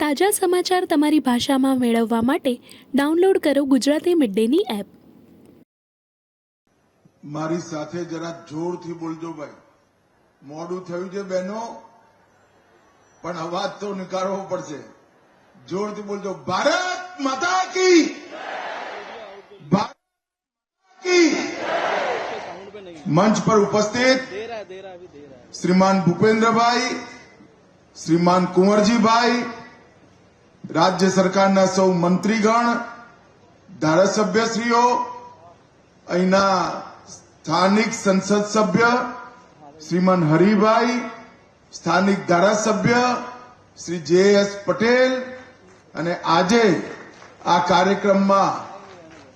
તાજા સમાચાર તમારી ભાષામાં મેળવવા માટે ડાઉનલોડ કરો ગુજરાતી મિડડેની એપ. મારી સાથે જરા જોરથી બોલજો ભાઈ. મોડું થયું છે બહેનો, પણ અવાજ તો નીકાળવો પડશે. જોરથી બોલજો. ભારત માતા કી! મંચ પર ઉપસ્થિત શ્રીમાન ભૂપેન્દ્રભાઈ, શ્રીમાન કુંવરજીભાઈ રાજ્ય સરકારના સૌ મંત્રીગણ, ધારાસભ્યશ્રીઓ, અહીંના સ્થાનિક સંસદ સભ્ય, શ્રીમાન હરિભાઈ, સ્થાનિક ધારાસભ્ય, શ્રી જે એસ પટેલ અને આજે આ કાર્યક્રમમાં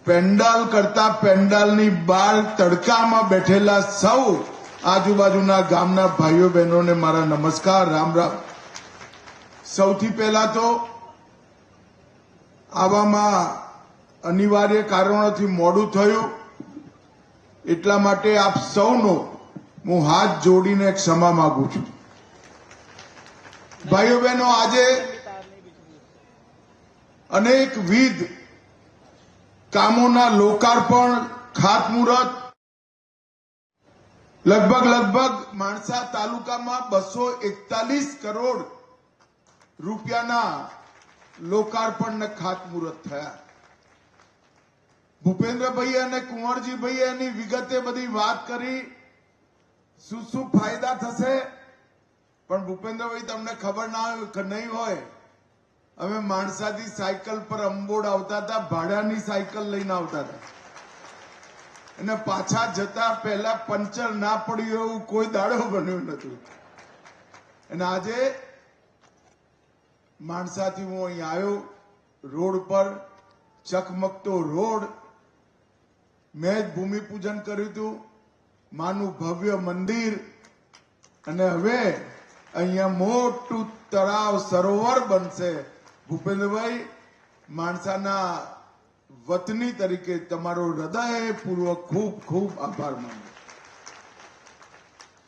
પેન્ડાલ કરતા પેન્ડાલની બહાર તડકામાં બેઠેલા સૌ આજુબાજુના ગામના ભાઈઓ બહેનોને મારા નમસ્કાર, રામ રામ. સૌથી પહેલા તો આવામાં અનિવાર્ય કારણોથી મોડું થયું. એટલા માટે આપ સૌનો હું હાથ જોડીને ક્ષમા માંગુ છું. ભાઈઓ બહેનો આજે અનેકવિધ કામોના લોકાર્પણ, ખાતમુહૂર્ત, લગભગ લગભગ માણસા તાલુકામાં બસો એકતાલીસ કરોડ રૂપિયાના લોકાર્પણ ને ખાતમુહૂર્ત થયા. ભૂપેન્દ્રભાઈ અને કુંવરજીભાઈ એની વિગતે બધી વાત કરી. શું શું ફાયદા થશે? પણ ભૂપેન્દ્રભાઈ, તમને ખબર ના નહીં હોય, અમે માણસાથી સાયકલ પર અંબોડ આવતા હતા, ભાડાની સાયકલ લઈને આવતા હતા. અને પાછા જતા પહેલા પંચર ના પડ્યું એવું કોઈ દાડો બન્યો નતું. અને આજે માણસાથી હું અહીં આવ્યો, રોડ પર ચકમકતો રોડ, મેં જ ભૂમિપૂજન કર્યું હતું, માનું ભવ્ય મંદિર, અને હવે અહીંયા મોટું તળાવ સરોવર બનશે. ભૂપેન્દ્રભાઈ, માણસાના વતની તરીકે તમારો હૃદયપૂર્વક ખૂબ ખૂબ આભાર માનું.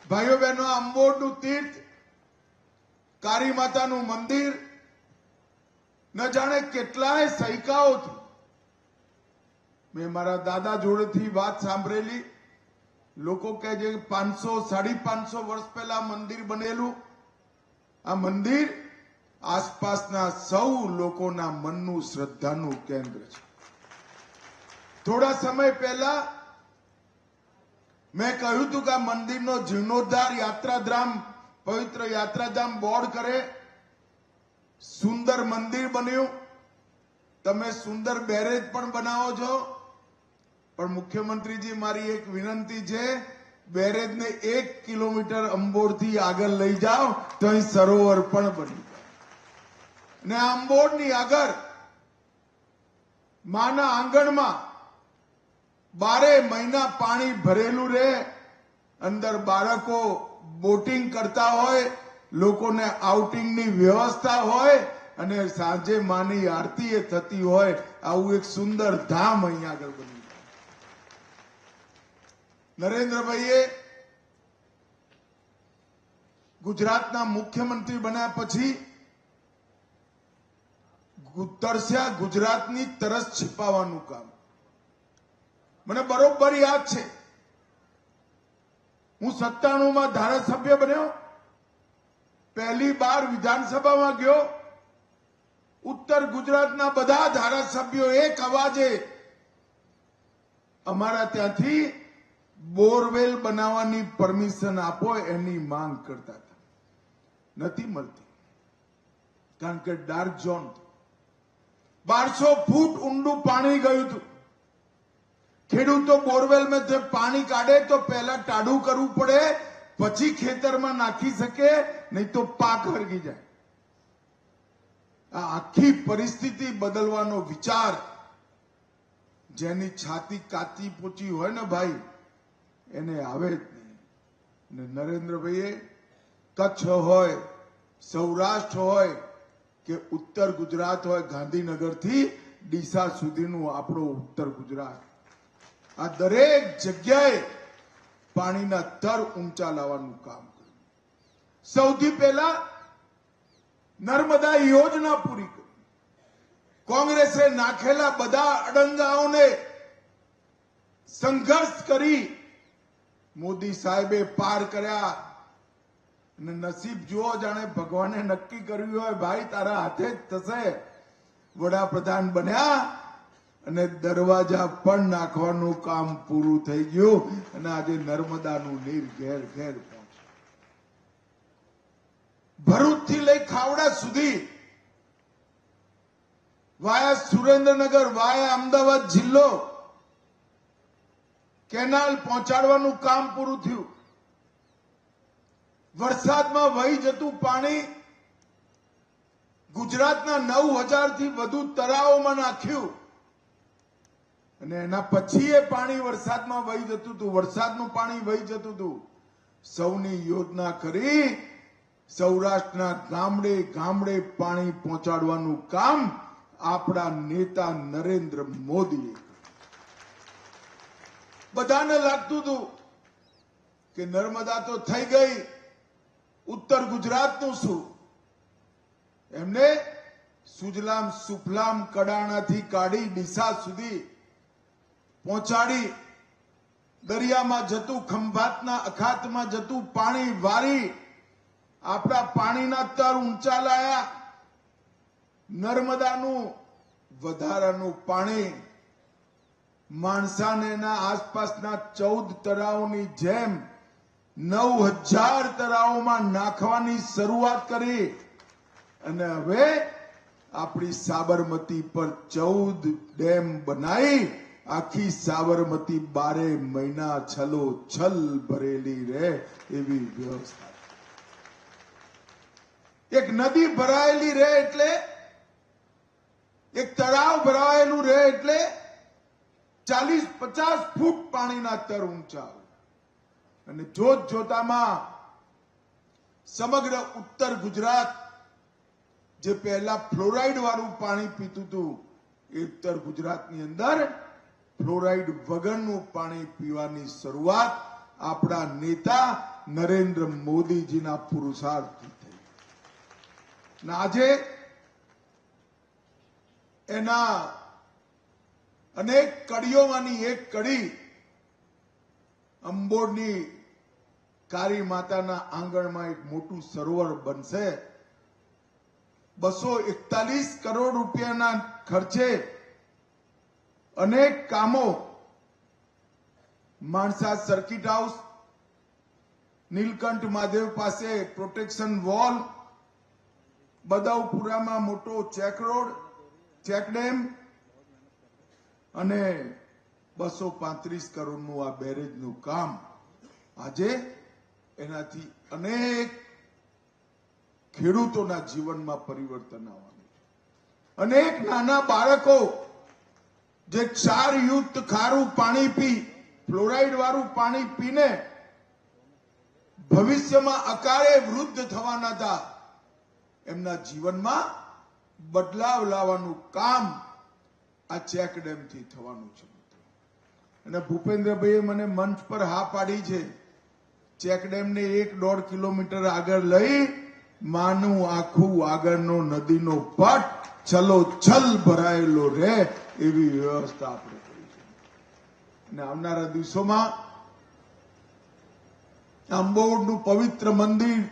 ભાઈઓ બહેનો મોટું તીર્થ કાળી માતાનું મંદિર ન જાણે કેટલાય સૈકાઓથી મેં મારા દાદા જોડેથી વાત સાંભળેલી. લોકો કહે છે પાંચસો, સાડી પાંચસો વર્ષ પહેલા મંદિર બનેલું. આ મંદિર આસપાસના સૌ લોકોના મનનું, શ્રદ્ધાનું કેન્દ્ર છે. થોડા સમય પહેલા મેં કહ્યું હતું કે આ મંદિરનો જીર્ણોદ્ધાર યાત્રાધામ, પવિત્ર યાત્રાધામ બોર્ડ કરે. સુંદર મંદિર બન્યું. તમે સુંદર બેરેજ પણ બનાવો છો. પણ મુખ્યમંત્રીજી, મારી એક વિનંતી છે, બેરેજને એક કિલોમીટર અંબોડથી આગળ લઈ જાઓ તો અહીં સરોવર પણ બની ને અંબોડની આગળ, માના આંગણમાં બારે મહિના પાણી ભરેલું રહે. અંદર બાળકો બોટિંગ કરતા હોય લોકોને આઉટિંગની વ્યવસ્થા હોય અને સાંજે માની આરતી એ થતી હોય, આવું એક સુંદર ધામ અહીંયા આગળ બન્યું નરેન્દ્રભાઈએ ગુજરાતના મુખ્યમંત્રી બન્યા પછી તરસ્યા ગુજરાતની તરસ छिपाવવાનું કામ. મને બરોબર યાદ છે. હું સત્તાણુમાં ધારાસભ્ય બન્યો. પહેલી બાર વિધાનસભામાં ગયો. ઉત્તર ગુજરાતના બધા ધારાસભ્યો એક અવાજે, અમારા ત્યાંથી બોરવેલ બનાવવાની પરમિશન આપો, એની માંગ કરતા હતા. નથી મળતી. કારણ કે ડાર્ક ઝોન બારસો ફૂટ ઊંડું પાણી ગયું હતું. ખેડૂતો બોરવેલ મેં પાણી કાઢે તો પહેલા ટાઢું કરવું પડે પછી ખેતરમાં નાખી શકે, નહીં તો પાક હરગી જાય. આ આખી પરિસ્થિતિ બદલવાનો વિચાર જેની છાતી કાચી પોચી હોય ને ભાઈ, એને આવે જ નહીં. નરેન્દ્રભાઈએ કચ્છ હોય, સૌરાષ્ટ્ર હોય કે ઉત્તર ગુજરાત હોય, ગાંધીનગરથી ડીસા સુધીનું આપણું ઉત્તર ગુજરાત. આ દરેક જગ્યાએ પાણીના દર ઊંચા લાવવાનું કામ કર્યું. સૌથી પહેલા નર્મદા યોજના પૂરી કરી. કોંગ્રેસે નાખેલા બધા અડંગાઓને સંઘર્ષ કરી મોદી સાહેબે પાર કર્યા. અને નસીબ જુઓ જાણે ભગવાને નક્કી કર્યું હોય, ભાઈ, તારા હાથે જ થશે. વડાપ્રધાન બન્યા. અને દરવાજા પણ નાખવાનું કામ પૂરું થઈ ગયું અને આજે નર્મદાનું નીર ઘેર ઘેર ભરૂચથી લઈ ખાવડા સુધી વાયા સુરેન્દ્રનગર, વાયા અમદાવાદ જિલ્લો કેનાલ પહોંચાડવાનું કામ પૂરું થયું. વરસાદમાં વહી જતું પાણી ગુજરાતના નવ હજારથી વધુ તળાવોમાં નાખ્યું. અને એના પછી એ પાણી વરસાદમાં વહી જતું હતું. વરસાદનું પાણી વહી જતું હતું. સૌની યોજના કરી સૌરાષ્ટ્રના ગામડે ગામડે પાણી પહોંચાડવાનું કામ આપણા નેતા નરેન્દ્ર મોદીએ બધાને લાગતું હતું કે નર્મદા તો થઈ ગઈ, ઉત્તર ગુજરાતનું શું? એમને સુજલામ સુફલામ કડાણાથી કાઢી ડીસા સુધી પહોંચાડી દરિયામાં જતું, ખંભાતના અખાતમાં જતું પાણી વારી આપણા પાણીના તર ઊંચા લાયા. નર્મદાનું વધારાનું પાણી માણસા અને એના આસપાસના ચૌદ તળાવની જેમ નવ હજાર તળાવોમાં નાખવાની શરૂઆત કરી. અને હવે આપણી સાબરમતી પર ચૌદ ડેમ બનાવી આખી સાબરમતી બારે મહિના છલો છલ ભરેલી રહે એવી વ્યવસ્થા એક નદી ભરાયેલી રહે એટલે, એક તળાવ ભરાયેલું રહે એટલે ચાલીસ પચાસ ફૂટ પાણીના તર ઊંચા અને જોત જોતામાં સમગ્ર ઉત્તર ગુજરાત જે પહેલા ફ્લોરાઇડ વાળું પાણી પીતું હતું એ ઉત્તર ગુજરાતની અંદર ફ્લોરાઇડ વગરનું પાણી પીવાની શરૂઆત આપણા નેતા નરેન્દ્ર મોદીજીના પુરુષાર્થથી થઈ. આજે એના અનેક કડીઓમાંની એક કડી અંબોડની કાળી માતાના આંગણમાં એક મોટું સરોવર બનશે. બસો એકતાલીસ કરોડ રૂપિયાના ખર્ચે અનેક કામો માણસા સર્કિટ હાઉસ નીલકંઠ મહાદેવ પાસે પ્રોટેક્શન વોલ બદાઉપુરામાં મોટો ચેક રોડ ચેક ડેમ અને બસો પાંત્રીસ કરોડનું આ બેરેજનું કામ. આજે એનાથી અનેક ખેડૂતોના જીવનમાં પરિવર્તન આવવાનું છે. અનેક નાના બાળકો જે ક્ષાર યુક્ત ખારું પાણી પી ફ્લોરાઇડ વાળું પાણી પીને ભવિષ્યમાં અકાળે વૃદ્ધ થવાના હતા એમના જીવનમાં બદલાવ લાવવાનું કામ આ ચેક ડેમથી થવાનું છે અને ભૂપેન્દ્રભાઈએ મને મંચ પર હા પાડી છે. ચેક ડેમને એક દોઢ કિલોમીટર આગળ લઈ માનું આખું આગળનો નદીનો પટ છલો છલ ભરાયેલો રહે એવી વ્યવસ્થા આપણે કરી છે. અને આવનારા દિવસોમાં આંબોડનું પવિત્ર મંદિર,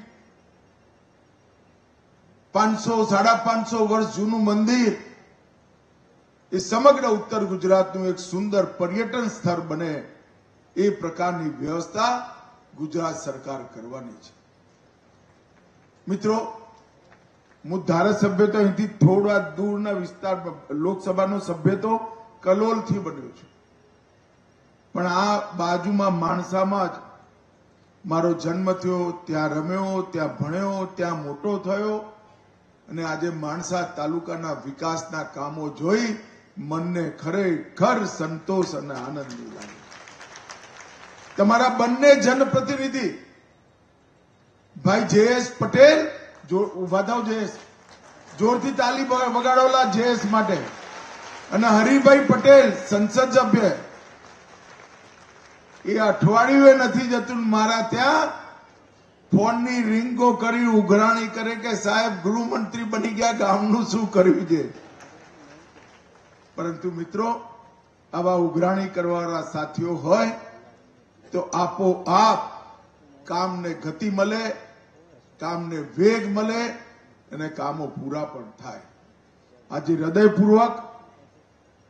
પાંચસો, સાડા પાંચસો વર્ષ જૂનું મંદિર, એ સમગ્ર ઉત્તર ગુજરાતનું એક સુંદર પર્યટન સ્થળ બને એ પ્રકારની વ્યવસ્થા ગુજરાત સરકાર કરવાની છે. મિત્રો હું ધારાસભ્ય તો અહીંથી થોડા દૂરના વિસ્તારમાં, લોકસભાનો સભ્ય તો કલોલથી બન્યો છું. પણ આ બાજુમાં માણસામાં જ મારો જન્મ થયો, ત્યાં રમ્યો, ત્યાં ભણ્યો, ત્યાં મોટો થયો અને આજે માણસા તાલુકાના વિકાસના કામો જોઈ મનને ખરેખર સંતોષ અને આનંદ લાગે તમારા બંને જનપ્રતિનિધિ, ભાઈ જેએસ પટેલ જો ઊભા થાવ જેએસ જોરથી તાલી વગાડોલા જેએસ માટે. અને હરિભાઈ પટેલ, સંસદ સભ્ય. એ અઠવાડિયું નથી જતું, મારા ત્યાં ફોનની રિંગો કરી, ઉઘરાણી કરે કે સાહેબ, ગૃહમંત્રી બની ગયા, ગામનું શું કર્યું છે? પરંતુ મિત્રો, આવા ઉઘરાણી કરવાવાળા સાથીઓ હોય, તો આપોઆપ કામને ગતિ મળે કામને વેગ મળે અને કામો પૂરા પણ થાય. આજે હૃદયપૂર્વક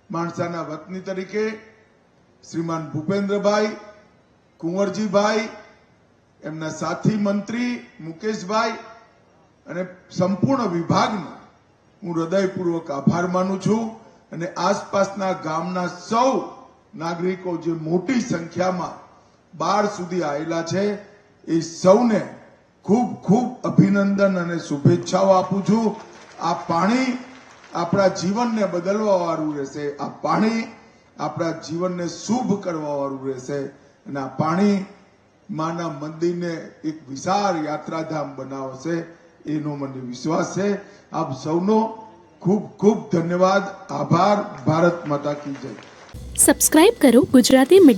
માણસાના વતની તરીકે શ્રીમાન ભૂપેન્દ્રભાઈ કુંવરજીભાઈ, એમના સાથી મંત્રી મુકેશભાઈ અને સંપૂર્ણ વિભાગનો હું હૃદયપૂર્વક આભાર માનું છું અને આસપાસના ગામના સૌ નાગરિકો જે મોટી સંખ્યામાં બાર સુધી આવેલા છે, એ સૌને ખૂબ ખૂબ અભિનંદન અને શુભેચ્છાઓ આપું છું. આ પાણી આપણા જીવનને બદલવા વાળું રહેશે. આ પાણી આપણા જીવનને શુભ કરવા વાળું રહેશે. અને આ પાણી માના મંદિરને એક વિશાળ યાત્રાધામ બનાવશે. એનો મને વિશ્વાસ છે. આપ સૌનો ખૂબ ખૂબ ધન્યવાદ. આભાર. ભારત માતા કી જય. સબસ્ક્રાઇબ કરો ગુજરાતી મિડ